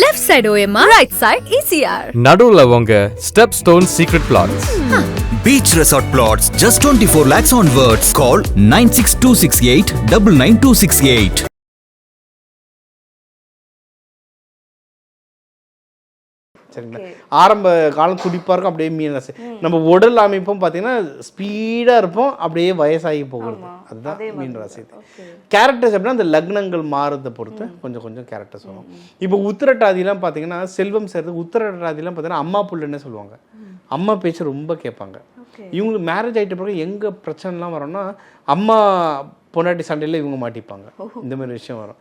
Left side OMR right side ECR நடுவுல உங்க step stone secret plots Beach Resort Plots just 24 lakhs onwards. Call 96268 99268. சரிங்களா? ஆரம்ப காலம் துடிப்பாக இருக்கும் அப்படியே மீன் ராசி நம்ம உடல் அமைப்பும் பார்த்தீங்கன்னா ஸ்பீடாக இருப்போம் அப்படியே வயசாகி போகிறது. அதுதான் மீன் ராசி கேரக்டர்ஸ் எப்படின்னா அந்த லக்னங்கள் மாறுறதை பொறுத்து கொஞ்சம் கொஞ்சம் கேரக்டர்ஸ் வரும். இப்போ உத்திரட்டாதிலாம் பார்த்தீங்கன்னா செல்வம் சேர்த்து உத்திரட்டாதிலாம் பார்த்தீங்கன்னா அம்மா புள்ளுன்னே சொல்லுவாங்க. அம்மா பேச்சு ரொம்ப கேட்பாங்க. இவங்களுக்கு மேரேஜ் ஆகிட்ட பிறகு எங்கே பிரச்சனைலாம் வரும்னா அம்மா பொண்டாட்டி சண்டையில் இவங்க மாட்டிப்பாங்க. இந்த மாதிரி விஷயம் வரும்.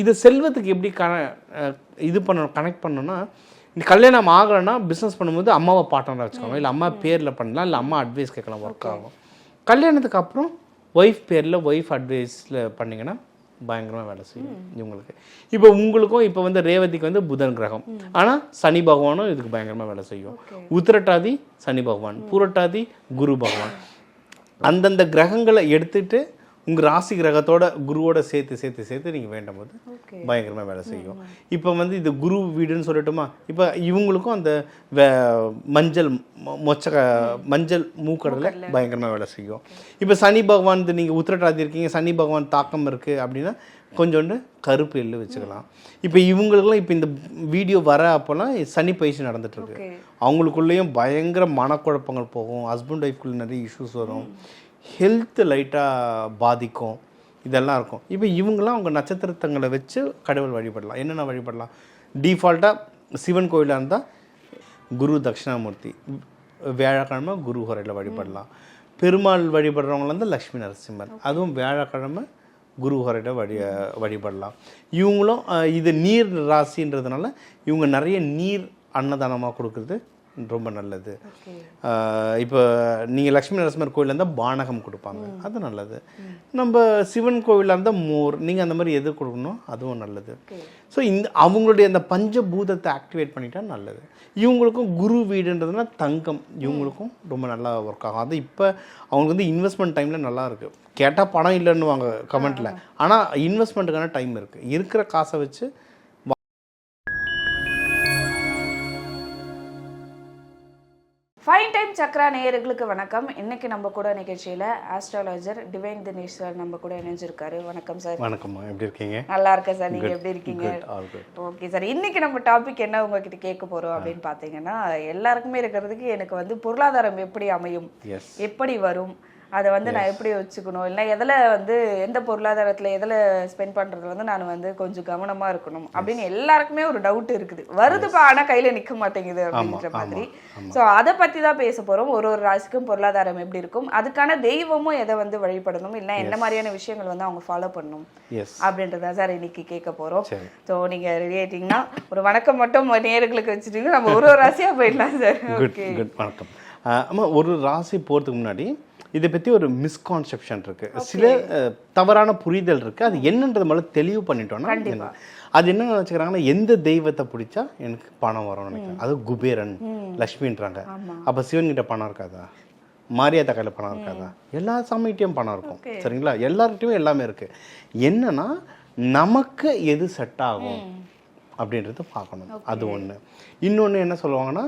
இது செல்வத்துக்கு எப்படி கன இது பண்ணணும் கனெக்ட் பண்ணணும்னா நீ கல்யாணம் ஆகலைன்னா பிஸ்னஸ் பண்ணும்போது அம்மாவை பார்ட்னராக வச்சுக்கோங்க. இல்லை அம்மா பேரில் பண்ணலாம் இல்லை அம்மா அட்வைஸ் கேட்கலாம் ஒர்க் ஆகும். கல்யாணத்துக்கு அப்புறம் ஒய்ஃப் பேரில் ஒய்ஃப் அட்வைஸில் பண்ணிங்கன்னா பயங்கரமாக வேலை செய்யும் இவங்களுக்கு. இப்போ உங்களுக்கும் இப்போ வந்து ரேவதிக்கு வந்து புதன் கிரகம். ஆனால் சனி பகவானும் இதுக்கு பயங்கரமாக வேலை செய்யும். உத்திரட்டாதி சனி பகவான் பூரட்டாதி குரு பகவான். அந்தந்த கிரகங்களை எடுத்துட்டு உங்கள் ராசி கிரகத்தோட குருவோட சேர்த்து சேர்த்து சேர்த்து நீங்கள் வேண்டும் போது பயங்கரமாக வேலை செய்யும். இப்போ வந்து இது குரு வீடுன்னு சொல்லட்டுமா? இப்போ இவங்களுக்கும் அந்த வே- மஞ்சள் மொச்ச மஞ்சள் மூக்கடலை பயங்கரமாக வேலை செய்யும். இப்போ சனி பகவான் இது நீங்கள் உத்திரட்டாதி இருக்கீங்க சனி பகவான் தாக்கம் இருக்குது அப்படின்னா கொஞ்சோண்டு கருப்பு எள்ளு வச்சுக்கலாம். இப்போ இவங்களுக்குலாம் இப்போ இந்த வீடியோ வர அப்போல்லாம் சனி பயிற்சி நடந்துட்டு இருக்கு அவங்களுக்குள்ளேயும் பயங்கர மனக்குழப்பங்கள் போகும். ஹஸ்பண்ட் ஒய்ஃப்குள்ள நிறைய இஷ்யூஸ் வரும். ஹெல்த் லைட்டாக பாதிக்கும். இதெல்லாம் இருக்கும். இப்போ இவங்களாம் அவங்க நட்சத்திரத்தங்களை வச்சு கடவுள் வழிபடலாம். என்னென்ன வழிபடலாம்? டிஃபால்ட்டாக சிவன் கோயிலாக இருந்தால் குரு தட்சிணாமூர்த்தி வியாழக்கிழமை குரு ஹோரையில் வழிபடலாம். பெருமாள் வழிபடுறவங்க வந்து லக்ஷ்மி நரசிம்மர். அதுவும் வியாழக்கிழமை குரு ஹோரையில் வழி வழிபடலாம். இவங்களும் இது நீர் ராசின்றதுனால இவங்க நிறைய நீர் அன்னதானமாக கொடுக்குறது ரொம்ப நல்லது. இப்போ நீங்கள் லக்ஷ்மி நரசிம்மர் கோயிலில் இருந்தால் பானகம் கொடுப்பாங்க. அது நல்லது. நம்ம சிவன் கோவிலில் இருந்தால் மோர். நீங்கள் அந்த மாதிரி எது கொடுக்கணும் அதுவும் நல்லது. ஸோ இந்த அவங்களுடைய அந்த பஞ்சபூதத்தை ஆக்டிவேட் பண்ணிட்டா நல்லது. இவங்களுக்கும் குரு வீடுன்றதுனா தங்கம். இவங்களுக்கும் ரொம்ப நல்லா ஒர்க் ஆகும். அது இப்போ அவங்களுக்கு வந்து இன்வெஸ்ட்மெண்ட் டைமில் நல்லா இருக்குது கேட்டால் பணம் இல்லைன்னுவாங்க கமெண்ட்டில் ஆனால் இன்வெஸ்ட்மெண்ட்டுக்கான டைம் இருக்குது இருக்கிற காசை வச்சு சக்ரா நேயர்களுக்கு வணக்கம். இன்னைக்கு நம்ம கூட நிகழ்ச்சியில ஆஸ்ட்ராலஜர் டிவைன் தினேஷ் சார் நம்ம கூட இணைஞ்சிருக்காரு. வணக்கம் சார். வணக்கம்மா. எப்படி இருக்கீங்க? நல்லா இருக்கேன் சார். நீங்க எப்படி இருக்கீங்க. Okay sir. இன்னைக்கு நம்ம டாபிக் என்ன உங்ககிட்ட கேட்க போறோம் அப்படின்னு பாத்தீங்கன்னா எல்லாருக்குமே இருக்கிறதுக்கு எனக்கு வந்து பொருளாதாரம் எப்படி அமையும்? எப்படி வரும்? அதை வந்து நான் எப்படி வச்சுக்கணும்? இல்லை எதில் வந்து எந்த பொருளாதாரத்தில் எதில் ஸ்பெண்ட் பண்ணுறது வந்து நான் வந்து கொஞ்சம் கவனமாக இருக்கணும். அப்படின்னு எல்லாருக்குமே ஒரு டவுட் இருக்குது. வருதுப்பா ஆனால் கையில் நிற்க மாட்டேங்குது அப்படின்ற மாதிரி. ஸோ அதை பற்றி தான் பேச போகிறோம் ஒரு ஒரு ராசிக்கும் பொருளாதாரம் எப்படி இருக்கும்? அதுக்கான தெய்வமும் எதை வந்து வழிபடணும்? இல்லை என்ன மாதிரியான விஷயங்கள் வந்து அவங்க ஃபாலோ பண்ணணும்? அப்படின்றத சார் இன்னைக்கு கேட்க போகிறோம். ஸோ நீங்கள் ரெடி ஆயிட்டீங்கன்னா ஒரு வணக்கம் மட்டும் நேர்களுக்கு வச்சுட்டீங்க நம்ம ஒரு ஒரு ராசியாக போயிடலாம் சார். ஓகே வணக்கம். ஆமா ஒரு ராசி போகிறதுக்கு முன்னாடி இதை பற்றி ஒரு மிஸ்கான்செப்ஷன் இருக்கு. சில தவறான புரிதல் இருக்கு. அது என்னன்றது முதல்ல தெளிவு பண்ணிட்டோம்னா அது என்ன நினச்சிக்கிறாங்கன்னா எந்த தெய்வத்தை பிடிச்சா எனக்கு பணம் வரும்னு நினைக்கிறேன். அது குபேரன் லக்ஷ்மின்றாங்க அப்போ சிவன்கிட்ட பணம் இருக்காதா? மாரியாத்தா கையில் பணம் இருக்காதா? எல்லா சாமிகிட்டையும் பணம் இருக்கும். சரிங்களா? எல்லார்கிட்டயும் எல்லாமே இருக்கு. என்னன்னா நமக்கு எது செட் ஆகும் அப்படின்றத பார்க்கணும். அது ஒன்று இன்னொன்று என்ன சொல்லுவாங்கன்னா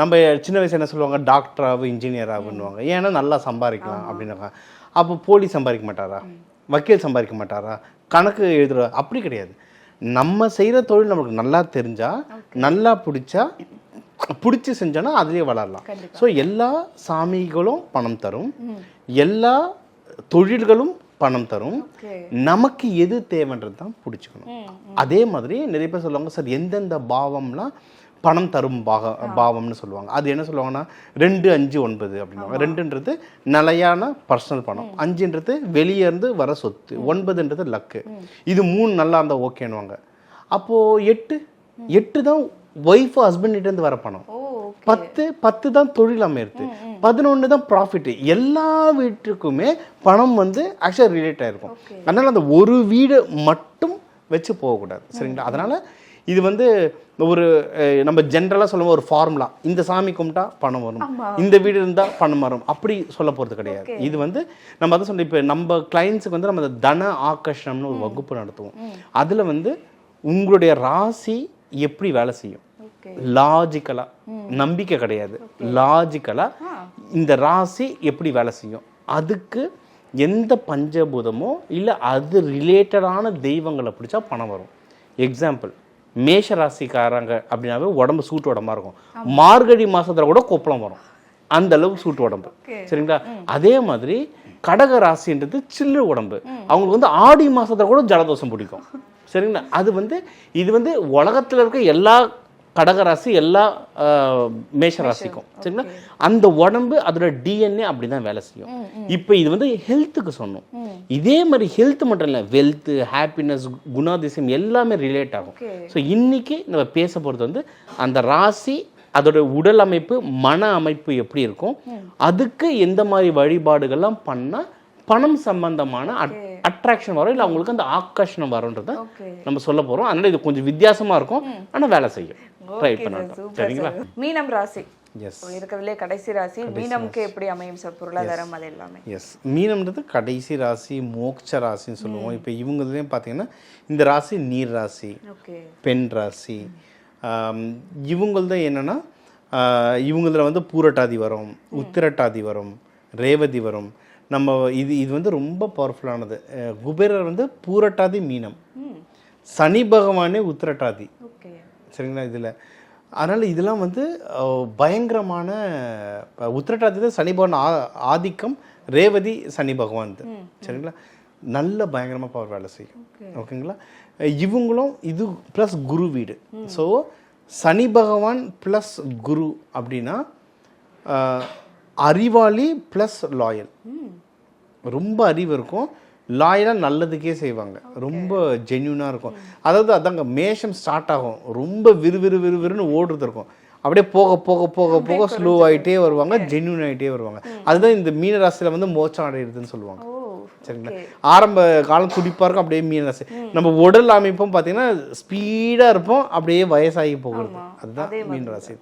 நம்ம சின்ன வயசு என்ன சொல்லுவாங்க? டாக்டர் ஆகும் இன்ஜினியர் ஆகுன்னுவாங்க ஏன்னா நல்லா சம்பாதிக்கலாம் அப்படின்னாங்க. அப்போ போலீஸ் சம்பாதிக்க மாட்டாரா? வக்கீல் சம்பாதிக்க மாட்டாரா? கணக்கு எழுதுற அப்படி கிடையாது. நம்ம செய்கிற தொழில் நமக்கு நல்லா தெரிஞ்சா நல்லா பிடிச்சா பிடிச்சி செஞ்சோன்னா அதுலேயே வளரலாம். ஸோ எல்லா சாமிகளும் பணம் தரும். எல்லா தொழில்களும் பணம் தரும். நமக்கு எது தேவைன்றது தான் பிடிச்சிக்கணும் அதே மாதிரி நிறைய பேர் சொல்லுவாங்க சார் எந்தெந்த பாவம்லாம் பணம் தரும் பாக பாவம்னு சொல்லுவாங்க. அது என்ன சொல்லுவாங்கன்னா ரெண்டு அஞ்சு ஒன்பது அப்படின்னுவாங்க. ரெண்டுன்றது நிலையான பர்சனல் பணம். அஞ்சுன்றது வெளியே இருந்து வர சொத்து. ஒன்பதுன்றது லக்கு. இது மூணு நல்லா இருந்தால் ஓகேன்னுவாங்க. அப்போது எட்டு. எட்டு தான் ஒய்ஃபு ஹஸ்பண்ட் இருந்து வர பணம். பத்து பத்து தான் தொழில் அமையிறது. பதினொன்று தான் ப்ராஃபிட் எல்லா வீட்டுக்குமே பணம் வந்து ஆக்சுவலாக ரிலேட் ஆயிருக்கும். அதனால அந்த ஒரு வீடு மட்டும் வச்சு போகக்கூடாது. சரிங்களா? அதனால இது வந்து ஒரு நம்ம ஜென்ரலாக சொல்லுவோம் ஒரு ஃபார்முலா இந்த சாமி கும்பிட்டா பணம் வரும். இந்த வீடு இருந்தால் பணம் வரும். அப்படி சொல்ல போகிறது கிடையாது. இது வந்து நம்ம அதை சொல்ல இப்போ நம்ம கிளைண்ட்ஸுக்கு வந்து நம்ம தன ஆகர்ஷணம்னு ஒரு வகுப்பு நடத்துவோம். அதில் வந்து உங்களுடைய ராசி எப்படி வேலை செய்யும்? ஓகே லாஜிக்கலா நம்பிக்கை கிடையாது. லாஜிக்கலா இந்த ராசி எப்படி வேலை செய்யும்? அதுக்கு எந்த பஞ்சபூதமோ இல்லை அது ரிலேட்டடான தெய்வங்களை பிடிச்சா பணம் வரும். எக்ஸாம்பிள் மேஷ ராசிக்காரங்க அப்படின்னாவே உடம்பு சூட்டு உடம்பா இருக்கும். மார்கழி மாசத்துல கூட கொப்பளம் வரும். அந்த அளவுக்கு சூட்டு உடம்பு. சரிங்களா? அதே மாதிரி கடக ராசின்றது சில்லு உடம்பு. அவங்களுக்கு வந்து ஆடி மாசத்துல கூட ஜலதோஷம் பிடிக்கும். சரிங்களா? அது வந்து இது வந்து உலகத்துல இருக்க எல்லா கடகராசி எல்லா ஆஹ், மேஷ ராசிக்கும். சரிங்களா? அந்த உடம்பு அதோட டிஎன்ஏ அப்படிதான் வேலை செய்யும். இப்போ இது வந்து ஹெல்த்துக்கு சொன்னோம். இதே மாதிரி ஹெல்த் மட்டும் இல்லை வெல்த் ஹாப்பினஸ் குணாதிசயம் எல்லாமே ரிலேட் ஆகும். ஸோ இன்னைக்கு நம்ம பேச போகிறது வந்து அந்த ராசி அதோட உடல் அமைப்பு மன அமைப்பு எப்படி இருக்கும்? அதுக்கு எந்த மாதிரி வழிபாடுகள்லாம் பண்ணால் பணம் சம்பந்தமான அட்ராக்ஷன் வரும்? இல்லை அவங்களுக்கு அந்த ஆக்கர்ஷணம் வரும்ன்றத. நம்ம சொல்ல போகிறோம் அதனால இது கொஞ்சம் வித்தியாசமா இருக்கும். ஆனால் வேலை செய்யும். ட்ரை super சரிங்களா. மீனம் ராசி. எஸ் இருக்கிறதுலே கடைசி ராசி. மீனம்க்கு எப்படி அமையும் சார்? பொருளாதாரம் அது எல்லாமே எஸ் மீனம்ன்றது கடைசி ராசி மோட்ச ராசின்னு சொல்லுவோம். இப்போ இவங்கதுலேயும் பார்த்தீங்கன்னா இந்த ராசி நீர் ராசி ஓகே. பெண் ராசி. இவங்களது என்னன்னா ஆஹ் இவங்களதுல வந்து பூரட்டாதி வரும் உத்திரட்டாதி வரும் ரேவதி வரும். நம்ம இது இது வந்து ரொம்ப பவர்ஃபுல்லானது குபேரர் வந்து பூரட்டாதி மீனம். சனி பகவானே உத்திரட்டாதி. ஓகே. சரிங்களா இதில். அதனால் இதெல்லாம் வந்து பயங்கரமான அஹ், உத்திரட்டாதி தான் சனி பகவான் ஆ- ஆதிக்கம் ரேவதி சனி பகவான். சரிங்களா? நல்ல பயங்கரமாக பவர் வேலை செய்யும். ஓகேங்களா? இவங்களும் இது ப்ளஸ் குரு வீடு. ஸோ சனி பகவான் ப்ளஸ் குரு அப்படின்னா அறிவாளி ப்ளஸ் லாயல் ரொம்ப அறிவு இருக்கும். லாயலாக நல்லதுக்கே செய்வாங்க. ரொம்ப ஜென்யூனாக இருக்கும். அதாவது அதாங்க மேஷம் ஸ்டார்ட் ஆகும். ரொம்ப விறுவிறு விறுவிறுன்னு ஓடுறது இருக்கும். அப்படியே போக போக போக போக ஸ்லோ ஆகிட்டே வருவாங்க ஜென்யூன் ஆகிட்டே வருவாங்க. அதுதான் இந்த மீன ராசியில் வந்து மோச்சம் அடையிறதுன்னு சொல்லுவாங்க. சரிங்களா ஆரம்ப காலம் துடிப்பாக இருக்கும் அப்படியே மீன ராசி நம்ம உடல் அமைப்பும் பார்த்தீங்கன்னா ஸ்பீடாக இருப்போம் அப்படியே வயசாகி போகிறது. அதுதான் மீன ராசி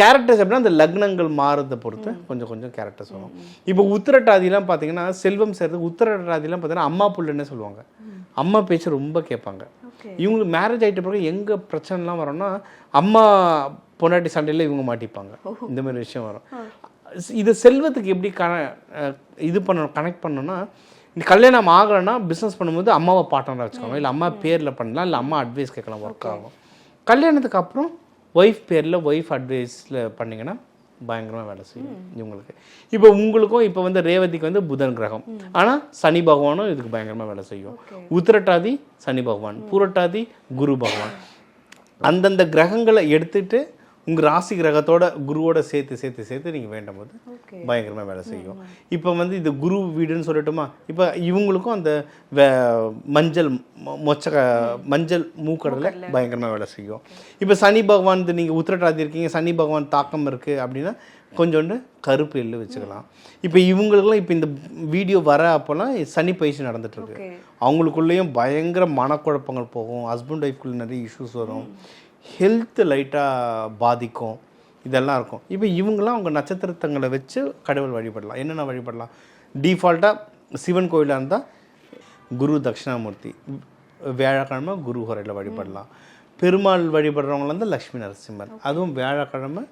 கேரக்டர்ஸ் எப்படின்னா அந்த லக்னங்கள் மாறுறதை பொறுத்து கொஞ்சம் கொஞ்சம் கேரக்டர்ஸ் வரும். இப்போ உத்திரட்டாதிலாம் பார்த்தீங்கன்னா செல்வம் சேர்த்து உத்திரட்டாதிலாம் பார்த்தீங்கன்னா அம்மா புள்ளுன்னே சொல்லுவாங்க. அம்மா பேச்சு ரொம்ப கேட்பாங்க. இவங்களுக்கு மேரேஜ் ஆகிட்ட பிறகு எங்கே பிரச்சனைலாம் வரும்னா அம்மா பொண்டாட்டி சண்டையில் இவங்க மாட்டிப்பாங்க. இந்த மாதிரி விஷயம் வரும். இது செல்வத்துக்கு எப்படி கன இது பண்ணணும் கனெக்ட் பண்ணணும்னா இந்த கல்யாணம் ஆகலைன்னா பிஸ்னஸ் பண்ணும்போது அம்மாவை பார்ட்னராக வச்சுக்கோங்க. இல்லை அம்மா பேரில் பண்ணலாம் இல்லை அம்மா அட்வைஸ் கேட்கலாம் ஒர்க் ஆகும். கல்யாணத்துக்கு அப்புறம் ஒய்ஃப் பேரில் ஒய்ஃப் அட்வைஸில் பண்ணிங்கன்னா பயங்கரமாக வேலை செய்யும் இவங்களுக்கு. இப்போ உங்களுக்கும் இப்போ வந்து ரேவதிக்கு வந்து புதன் கிரகம். ஆனால் சனி பகவானும் இதுக்கு பயங்கரமாக வேலை செய்யும். உத்திரட்டாதி சனி பகவான் பூரட்டாதி குரு பகவான். அந்தந்த கிரகங்களை எடுத்துட்டு உங்கள் ராசி கிரகத்தோட குருவோட சேர்த்து சேர்த்து சேர்த்து நீங்கள் வேண்டும் போது பயங்கரமாக வேலை செய்யும். இப்போ வந்து இது குரு வீடுன்னு சொல்லட்டுமா? இப்போ இவங்களுக்கும் அந்த வே- மஞ்சள் மொச்ச மஞ்சள் மூக்கடலை பயங்கரமாக வேலை செய்யும். இப்போ சனி பகவான் நீங்கள் உத்திரட்டாதி இருக்கீங்க சனி பகவான் தாக்கம் இருக்குது அப்படின்னா கொஞ்சோண்டு கருப்பு எள்ளு வச்சுக்கலாம். இப்போ இவங்களுக்குலாம் இப்போ இந்த வீடியோ வர அப்போல்லாம் சனி பயிற்சி நடந்துட்டு இருக்கு அவங்களுக்குள்ளேயும் பயங்கர மனக்குழப்பங்கள் போகும். ஹஸ்பண்ட் ஒய்ஃப்குள்ள நிறைய இஷ்யூஸ் வரும். ஹெல்த் லைட்டாக பாதிக்கும். இதெல்லாம் இருக்கும். இப்போ இவங்களாம் அவங்க நட்சத்திரத்தங்களை வச்சு கடவுள் வழிபடலாம். என்னென்ன வழிபடலாம்? டிஃபால்ட்டாக சிவன் கோயிலாக இருந்தால் குரு தட்சிணாமூர்த்தி வியாழக்கிழமை குரு ஹோரையில் வழிபடலாம். பெருமாள் வழிபடுறவங்கள வந்து லக்ஷ்மி நரசிம்மர். அதுவும் வியாழக்கிழமை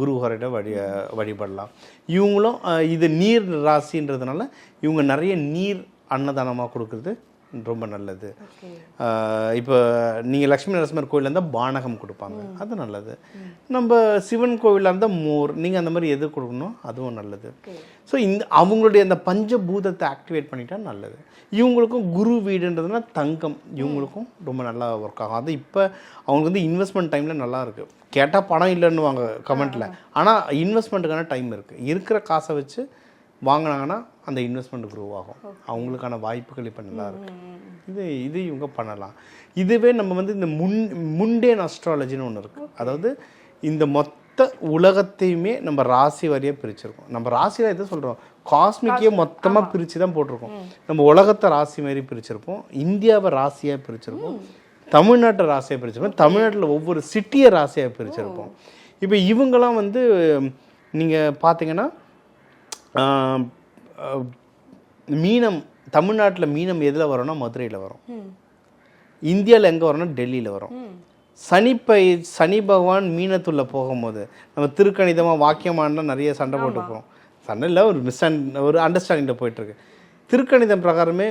குரு ஹோரையில் வழி வழிபடலாம். இவங்களும் இது நீர் ராசின்றதுனால இவங்க நிறைய நீர் அன்னதானமாக கொடுக்குறது ரொம்ப நல்லது. இப்போ நீங்கள் லக்ஷ்மி நரசிம்மர் கோயிலில் இருந்தால் பானகம் கொடுப்பாங்க. அது நல்லது. நம்ம சிவன் கோவிலில் இருந்தால் மோர். நீங்கள் அந்த மாதிரி எது கொடுக்கணும் அதுவும் நல்லது. ஸோ இந்த அவங்களுடைய அந்த பஞ்சபூதத்தை ஆக்டிவேட் பண்ணிட்டா நல்லது. இவங்களுக்கும் குரு வீடுன்றதுனா தங்கம். இவங்களுக்கும் ரொம்ப நல்லா ஒர்க் ஆகும். அது இப்போ அவங்களுக்கு வந்து இன்வெஸ்ட்மெண்ட் டைமில் நல்லா இருக்குது கேட்டால் பணம் இல்லைன்னுவாங்க கமெண்ட்டில் ஆனால் இன்வெஸ்ட்மெண்ட்டுக்கான டைம் இருக்குது இருக்கிற காசை வச்சு வாங்கினாங்கன்னா அந்த இன்வெஸ்ட்மெண்ட் க்ரோ ஆகும். அவங்களுக்கான வாய்ப்புகள் இப்போ நல்லா இருக்கு. இது இது இவங்க பண்ணலாம். இதுவே நம்ம வந்து இந்த முன் முண்டேன் அஸ்ட்ராலஜின்னு ஒன்று இருக்குது அதாவது இந்த மொத்த உலகத்தையுமே நம்ம ராசி வாரியாக பிரிச்சிருக்கோம். நம்ம ராசியில் எது சொல்கிறோம் காஸ்மிக்கே மொத்தமாக பிரித்து தான் போட்டிருக்கோம். நம்ம உலகத்தை ராசி மாதிரி பிரிச்சிருப்போம். இந்தியாவை ராசியாக பிரிச்சிருப்போம். தமிழ்நாட்டை ராசியாக பிரிச்சிருப்போம். தமிழ்நாட்டில் ஒவ்வொரு சிட்டியை ராசியாக பிரிச்சிருப்போம். இப்போ இவங்கெல்லாம் வந்து நீங்கள் பார்த்தீங்கன்னா மீனம் தமிழ்நாட்டில் மீனம் எதில் வரும்னா மதுரையில் வரும். இந்தியாவில் எங்கே வரும்னா டெல்லியில் வரும். சனி பை சனி பகவான் மீனத்துள்ள போகும்போது நம்ம திருக்கணிதமாக வாக்கியமானா நிறைய சண்டை போட்டுப்போம். சண்டை இல்லை ஒரு மிஸ் ஒரு அண்டர்ஸ்டாண்டிங்கில் போயிட்டுருக்கு. திருக்கணிதம் பிரகாரமே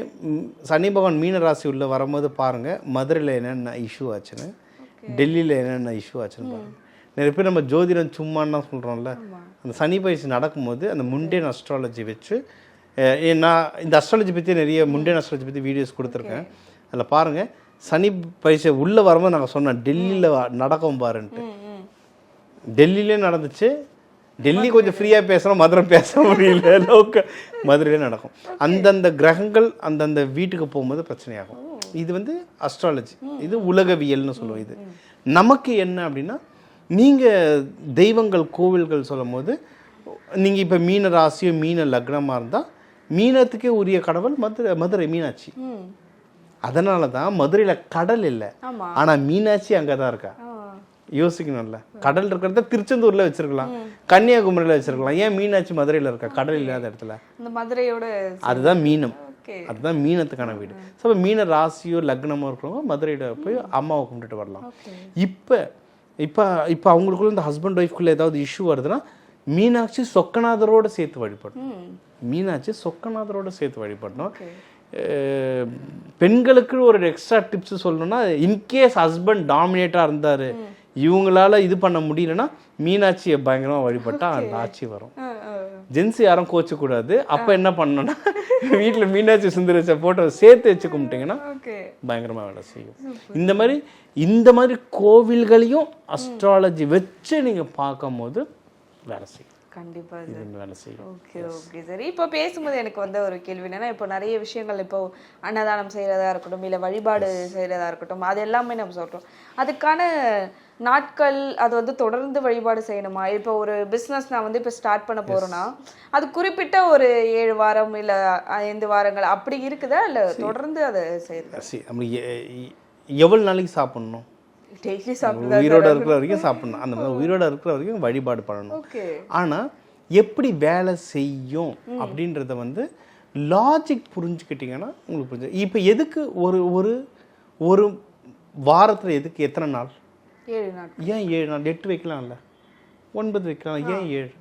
சனி பகவான் மீன ராசி உள்ள வரும்போது பாருங்கள் மதுரையில் என்னென்ன இஷ்யூ ஆச்சுன்னு டெல்லியில் என்னென்ன இஷ்யூ ஆச்சுன்னு பாருங்க. நிறைய பேர் நம்ம ஜோதிடம் சும்மான்னு தான் சொல்கிறோம்ல அந்த சனி பயிற்சி நடக்கும்போது அந்த முண்டேன் அஸ்ட்ராலஜி வச்சு நான் இந்த அஸ்ட்ராலஜி பற்றி நிறைய முண்டேன் அஸ்ட்ராலஜி பற்றி வீடியோஸ் கொடுத்துருக்கேன். அதில் பாருங்கள் சனி பயிற்சி உள்ளே வரும்போது நாங்கள் சொன்னோம் டெல்லியில் நடக்கும் பாருன்ட்டு. டெல்லியிலே நடந்துச்சு. டெல்லி கொஞ்சம் ஃப்ரீயாக பேசுகிறோம் மதுரை பேச முடியல லோக்க மதுரையிலே நடக்கும். அந்தந்த கிரகங்கள் அந்தந்த வீட்டுக்கு போகும்போது பிரச்சனையாகும். இது வந்து அஸ்ட்ராலஜி இது உலகவியல்னு சொல்லுவோம் இது. நமக்கு என்ன அப்படின்னா நீங்கள் தெய்வங்கள் கோவில்கள் சொல்லும் போது நீங்கள் இப்போ மீன ராசியோ மீன லக்னமாக இருந்தால் மீனத்துக்கே உரிய கடவுள் மதுரை மதுரை மீனாட்சி. அதனால தான் மதுரையில் கடல் இல்லை. ஆனால் மீனாட்சி அங்கே தான் இருக்கா யோசிக்கணும்ல. கடல் இருக்கிறத திருச்செந்தூர்ல வச்சிருக்கலாம். கன்னியாகுமரியில வச்சிருக்கலாம். ஏன் மீனாட்சி மதுரையில இருக்கா? கடல் இல்லாத இடத்துல. இந்த மதுரையோட அதுதான் மீனம். அதுதான் மீனத்துக்கான வீடு. ஸோ மீன ராசியோ லக்னமோ இருக்கிறவங்க மதுரையில போய் அம்மாவை கும்பிட்டுட்டு வரலாம். இப்போ இப்போ இப்போ அவங்களுக்குள்ள இந்த ஹஸ்பண்ட் ஒய்ஃப்குள்ள ஏதாவது இஷ்யூ வருதுன்னா மீனாட்சி சொக்கநாதரோட சேர்த்து வழிபடணும். மீனாட்சி சொக்கநாதரோட சேர்த்து வழிபடணும். பெண்களுக்கு ஒரு எக்ஸ்ட்ரா டிப்ஸ் சொல்லணும்னா இன்கேஸ் ஹஸ்பண்ட் டாமினேட்டாக இருந்தார் இவங்களால இது பண்ண முடியலன்னா மீனாட்சியை பயங்கரமாக வழிபட்டா அந்த ஆட்சி வரும். ஜென்ஸ் யாரும் கோச்சக்கூடாது அப்போ என்ன பண்ணணும்னா வீட்டில் மீனாட்சி சுந்தரேச போட்டோ சேர்த்து வச்சு கும்பிட்டீங்கன்னா ஓகே பயங்கரமாக வேலை செய்யும். இந்த மாதிரி இந்த மாதிரி கோவில்களையும் அஸ்ட்ராலஜி வச்சு நீங்கள் பார்க்கும்போது வேலை செய்யும். கண்டிப்பா இது வேலை செய்யும். ஓகே ஓகே சரி இப்போ பேசும்போது எனக்கு வந்த ஒரு கேள்வி என்னன்னா இப்போ நிறைய விஷயங்கள் இப்போ அன்னதானம் செய்யறதா இருக்கட்டும் இல்ல வழிபாடு செய்யறதா இருக்கட்டும் அது எல்லாமே நம்ம சொல்றோம். அதுக்கான நாட்கள் அது வந்து தொடர்ந்து வழிபாடு செய்யணுமா? இப்போ ஒரு பிஸ்னஸ் நான் வந்து இப்போ ஸ்டார்ட் பண்ண போறேன்னா அது குறிப்பிட்ட ஒரு ஏழு வாரம் இல்ல ஐந்து வாரங்கள் அப்படி இருக்குதா? இல்ல தொடர்ந்து அதை செய்யறது? சரி நம்ம எ- எ- எவ்வளவு நாளைக்கு சாப்பிடணும்? டெய்லி சாப்பிட்டு உயிரோட இருக்கிற வரைக்கும் சாப்பிடணும். அந்த மாதிரி உயிரோட இருக்கிற வரைக்கும் வழிபாடு பண்ணணும். ஆனால் எப்படி வேலை செய்யும் அப்படின்றத வந்து லாஜிக் புரிஞ்சுக்கிட்டீங்கன்னா உங்களுக்கு புரிஞ்சு இப்போ எதுக்கு ஒரு ஒரு ஒரு வாரத்தில் எதுக்கு எத்தனை நாள்? ஏழு நாட்கள். ஏன் ஏழு நாள்? எட்டு வைக்கலாம்ல. ஒன்பது வைக்கலாம். ஏன் ஏழு?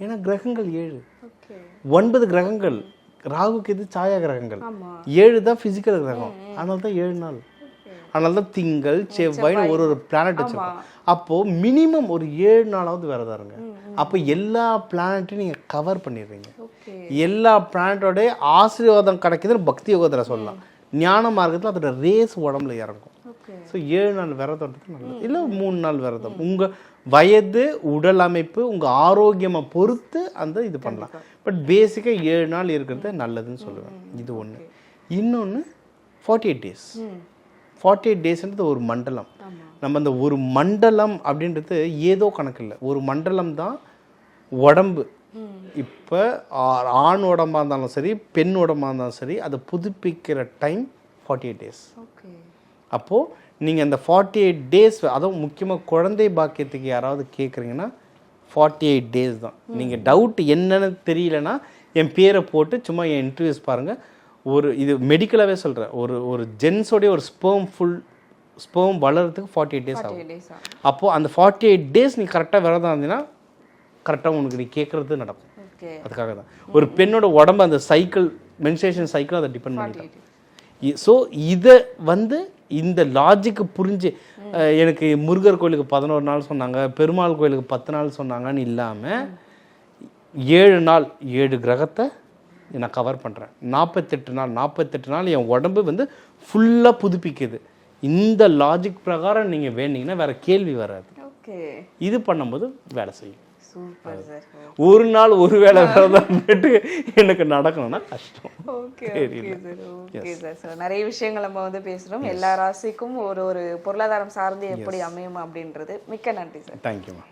ஏன்னா கிரகங்கள் ஏழு. ஒன்பது கிரகங்கள். ராகுக்கு எது? சாயா கிரகங்கள். ஏழு தான் ஃபிசிக்கல் கிரகம். அதனால தான் ஏழு நாள். அதனால தான் திங்கள் செவ்வாய்னு ஒரு ஒரு பிளானட் வச்சிருக்கோம். அப்போ மினிமம் ஒரு ஏழு நாளாவது விரதம் இருங்க அப்போ எல்லா பிளானட்டையும் நீங்க கவர் பண்ணிடுறீங்க. எல்லா பிளானட்டோட ஆசீர்வாதம் கிடைக்குதுன்னு பக்தி யோகத்தில் சொல்லலாம். ஞான மார்க்கத்தில் அதோட ரேஸ் உடம்புல இறங்கும். ஸோ ஏழு நாள் விரதம்ன்றது நல்லது. இல்லை மூணு நாள் விரதம். உங்க வயது உடல் அமைப்பு உங்க ஆரோக்கியமை பொறுத்து அந்த இது பண்ணலாம். பட் பேசிக்காக ஏழு நாள் இருக்கிறது நல்லதுன்னு சொல்லுவேன். இது ஒன்று இன்னொன்று forty eight days forty eight டேஸ்ன்றது ஒரு மண்டலம். நம்ம அந்த ஒரு மண்டலம் அப்படின்றது ஏதோ கணக்கு இல்லை. ஒரு மண்டலம் தான் உடம்பு. இப்போ ஆண் உடம்பா இருந்தாலும் சரி பெண் உடம்பா இருந்தாலும் சரி அதை புதுப்பிக்கிற டைம் ஃபார்ட்டி எயிட் டேஸ் அப்போது நீங்கள் அந்த ஃபார்ட்டி எயிட் டேஸ் அதுவும் முக்கியமாக குழந்தை பாக்கியத்துக்கு யாராவது கேட்குறீங்கன்னா ஃபார்ட்டி எயிட் டேஸ் தான் நீங்கள் டவுட் என்னன்னு தெரியலனா என் பேரை போட்டு சும்மா என் இன்டர்வியூஸ் பாருங்கள் ஒரு இது மெடிக்கலாகவே சொல்கிறேன் ஒரு ஒரு ஜென்ஸோடைய ஒரு ஸ்பேம் ஃபுல் ஸ்பேம் வளர்கிறதுக்கு ஃபார்ட்டி எயிட் டேஸ் ஆகும். அப்போது அந்த ஃபார்ட்டி எயிட் டேஸ் நீ கரெக்டாக விரதம் இருந்தீங்கன்னா கரெக்டாக உனக்கு நீ கேட்குறது நடக்கும். அதுக்காக தான். ஒரு பெண்ணோட உடம்பு அந்த சைக்கிள் மென்சுரேஷன் சைக்கிள் அதை டிபெண்ட் பண்ணிட்டு ஸோ இதை வந்து இந்த லாஜிக்கு புரிஞ்சு எனக்கு முருகர் கோயிலுக்கு பதினோரு நாள் சொன்னாங்க பெருமாள் கோயிலுக்கு பத்து நாள் சொன்னாங்கன்னு இல்லாமல் ஏழு நாள் ஏழு கிரகத்தை நான் கவர் பண்ணுறேன் நாற்பத்தெட்டு நாள் நாற்பத்தெட்டு நாள் என் உடம்பு வந்து ஃபுல்லாக புதுப்பிக்குது. இந்த லாஜிக் பிரகாரம் நீங்கள் வேண்டிங்கன்னா வேற கேள்வி வராது. ஓகே. இது பண்ணும்போது வேலை செய்யும். Super sir. ஒரு நாள் ஒரு வேளை விரதம் விட்டு எனக்கு நடக்கணும்னா கஷ்டம். ஓகே ஓகே சார் நிறைய விஷயங்கள் நம்ம வந்து பேசுறோம். எல்லா ராசிக்கும் ஒரு ஒரு பொருளாதாரம் சார்ந்து எப்படி அமையும் அப்படின்றது. மிக்க நன்றி சார். தேங்க்யூமா